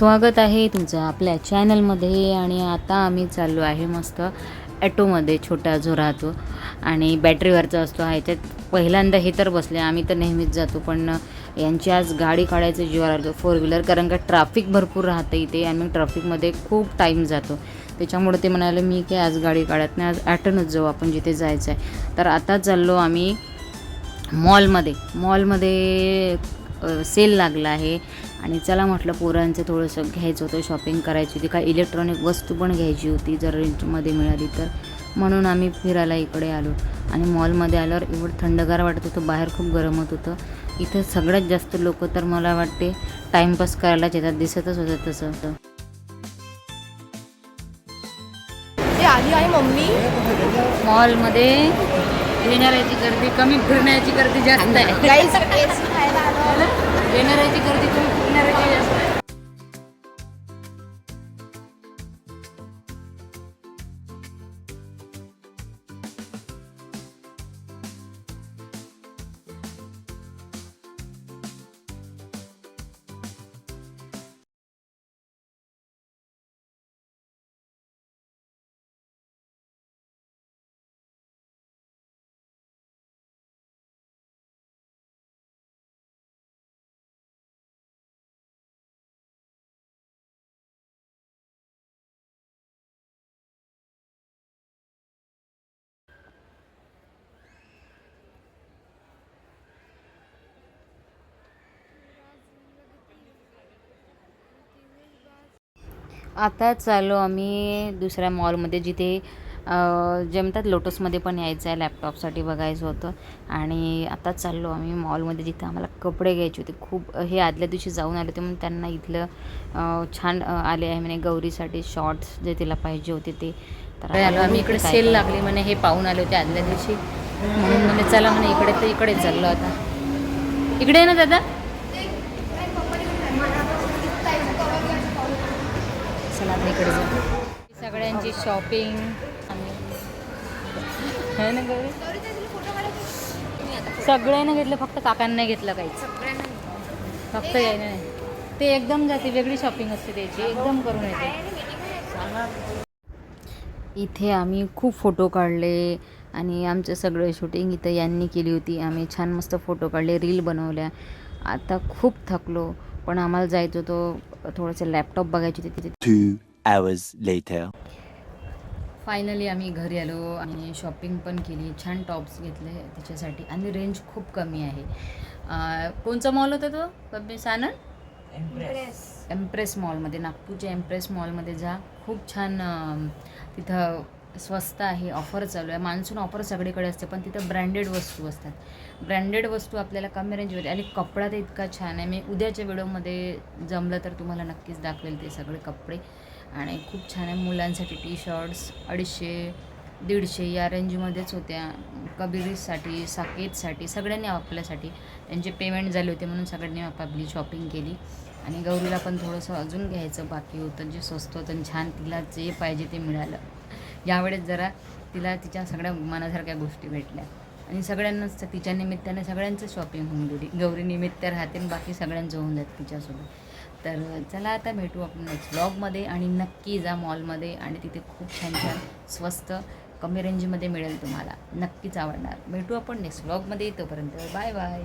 स्वागत आहे तुमचं आपल्या चॅनलमध्ये आणि आता आम्ही चाललो आहे मस्त ॲटोमध्ये छोटा जो राहतो आणि बॅटरीवरचा असतो हा याच्यात पहिल्यांदा हे तर बसले आम्ही तर नेहमीच जातो पण यांची आज गाडी काढायचं जीवावर आलं फोर व्हीलर कारण का ट्रॅफिक भरपूर राहतं इथे आणि मग ट्रॅफिकमध्ये खूप टाईम जातो. त्याच्यामुळे ते म्हणाले मी की आज गाडी काढत नाही आज ॲटोनच जाऊ आपण जिथे जायचं आहे तर आता चाललो आम्ही मॉलमध्ये मॉलमध्ये सेल लागला आहे. आणि चला म्हटलं पोरांचं थोडंसं घ्यायचं होतं शॉपिंग करायची होती. काही इलेक्ट्रॉनिक वस्तू पण घ्यायची होती जर रेंजमध्ये मिळाली तर. म्हणून आम्ही फिरायला इकडे आलो. आणि मॉलमध्ये आल्यावर एवढं थंडगार वाटत होतं बाहेर खूप गरम होत होतं. इथं सगळ्यात जास्त लोक तर मला वाटते टाईमपास करायलाच येतात दिसतच होतं तसं ते आली आहे मम्मी. मॉलमध्ये येणाऱ्याची गर्दी कमी फिरण्याची गर्दी जास्त आहे. गाईज येणाऱ्याची गर्दी कमी फिरणाऱ्याची जास्त आता चाललो आम्ही दुसऱ्या मॉलमध्ये जिथे अ, जे म्हणतात लोटसमध्ये पण यायचं आहे लॅपटॉपसाठी बघायचं होतं. आणि आता चाललो आम्ही मॉलमध्ये जिथे आम्हाला कपडे घ्यायचे होते. खूप हे आदल्या दिवशी जाऊन आले होते म्हणून त्यांना इथलं छान आले आहे म्हणे गौरीसाठी शॉर्ट्स जे तिला पाहिजे होते ते. तर आलो आम्ही इकडे सेल लागली म्हणे हे पाहून आले होते आदल्या दिवशी. म्हणून म्हणे चला म्हणे इकडे तर इकडे चाललो आता. इकडे आहे ना दादा. चला आता इकडे जाऊ. सगळ्यांची शॉपिंग आहे ना सगळ्यांना घेतलं फक्त काकांना घेतलं काहीच फक्त यायला नाही. ते एकदम जाते वेगळी शॉपिंग असते त्याची एकदम करून येते. इथे आम्ही खूप फोटो काढले आणि आमचं सगळं शूटिंग इथं यांनी केली होती. आम्ही छान मस्त फोटो काढले रील बनवल्या. आता खूप थकलो. पण आम्हाला जायचं होतं थोडंसं लॅपटॉप बघायची होती तिथे. Two hours later. फायनली आम्ही घरी आलो आणि शॉपिंग पण केली छान टॉप्स घेतले त्याच्यासाठी. आणि रेंज खूप कमी आहे. कोणचा मॉल होता तो? कबी सानन? एम्प्रेस मॉलमध्ये नागपूरच्या एम्प्रेस मॉलमध्ये जा. खूप छान तिथं स्वस्त आहे ऑफर चालू आहे. मान्सून ऑफर सगळीकडे असते पण तिथं ब्रँडेड वस्तू असतात. ब्रँडेड वस्तू आपल्याला कमी रेंजमध्ये आणि कपडा तर इतका छान आहे. मी उद्याच्या व्हिडिओमध्ये जमलं तर तुम्हाला नक्कीच दाखवेल ते सगळे कपडे. आणि खूप छान आहे मुलांसाठी टी शर्ट्स अडीचशे दीडशे या रेंजमध्येच होत्या. कबिरीसाठी साकेतसाठी सगळ्यांनी आपल्यासाठी त्यांचे पेमेंट झाले होते म्हणून सगळ्यांनी आपापली शॉपिंग केली. आणि गौरीला पण थोडंसं अजून घ्यायचं बाकी होतं. जे स्वस्त होतं आणि छान तिला जे पाहिजे ते मिळालं. यावेळेस जरा तिला तिच्या सगळ्या मनासारख्या गोष्टी भेटल्या. आणि सगळ्यांनाच तिच्या निमित्ताने सगळ्यांचं शॉपिंग होऊन गेली. गौरी निमित्त राहते आणि बाकी सगळ्यांचं होऊन जात तिच्यासोबत. तर चला आता भेटू आपण नेक्स्ट ब्लॉगमध्ये आणि नक्की जा मॉलमध्ये आणि तिथे खूप छान छान स्वस्त कमी रेंजमध्ये मिळेल तुम्हाला. नक्कीच आवडणार. भेटू आपण नेक्स्ट ब्लॉगमध्ये तोपर्यंत बाय बाय